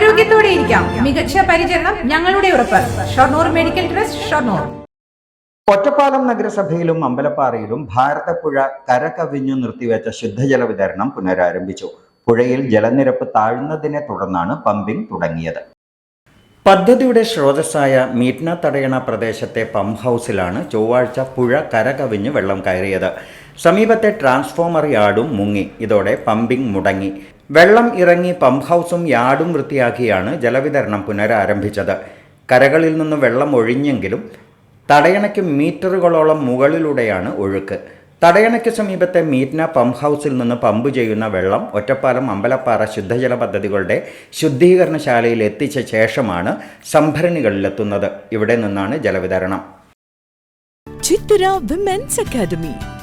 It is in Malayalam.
ആരോഗ്യത്തോടെ ഇരിക്കാം. മികച്ച പരിചരണം ഞങ്ങളുടെ ഉറപ്പ്. Shoranur medical trust Shoranur. Ottapalam നഗരസഭയിലും അമ്പലപ്പാറയിലും ഭാരതപ്പുഴ കരകവിഞ്ഞു നിർത്തിവെച്ച ശുദ്ധജല വിതരണം പുനരാരംഭിച്ചു. പുഴയിൽ ജലനിരപ്പ് താഴ്ന്നതിനെ തുടർന്നാണ് പമ്പിംഗ് തുടങ്ങിയത്. പദ്ധതിയുടെ സ്രോതസ്സായ മീറ്റ്ന തടയണ പ്രദേശത്തെ പമ്പ് ഹൗസിലാണ് ചൊവ്വാഴ്ച പുഴ കരകവിഞ്ഞ് വെള്ളം കയറിയത്. സമീപത്തെ ട്രാൻസ്ഫോമർ യാർഡും മുങ്ങി. ഇതോടെ പമ്പിംഗ് മുടങ്ങി. വെള്ളം ഇറങ്ങി പമ്പ് ഹൗസും യാർഡും വൃത്തിയാക്കിയാണ് ജലവിതരണം പുനരാരംഭിച്ചത്. കരകളിൽ നിന്ന് വെള്ളം ഒഴിഞ്ഞെങ്കിലും തടയണയ്ക്ക് മീറ്ററുകളോളം മുകളിലൂടെയാണ് ഒഴുക്ക്. തടയണയ്ക്ക് സമീപത്തെ മീറ്റ്ന പമ്പ് ഹൗസിൽ നിന്ന് പമ്പ് ചെയ്യുന്ന വെള്ളം ഒറ്റപ്പാലം അമ്പലപ്പാറ ശുദ്ധജല പദ്ധതികളുടെ ശുദ്ധീകരണശാലയിൽ എത്തിച്ച ശേഷമാണ് സംഭരണികളിലെത്തുന്നത്. ഇവിടെ നിന്നാണ് ജലവിതരണം. Women's academy.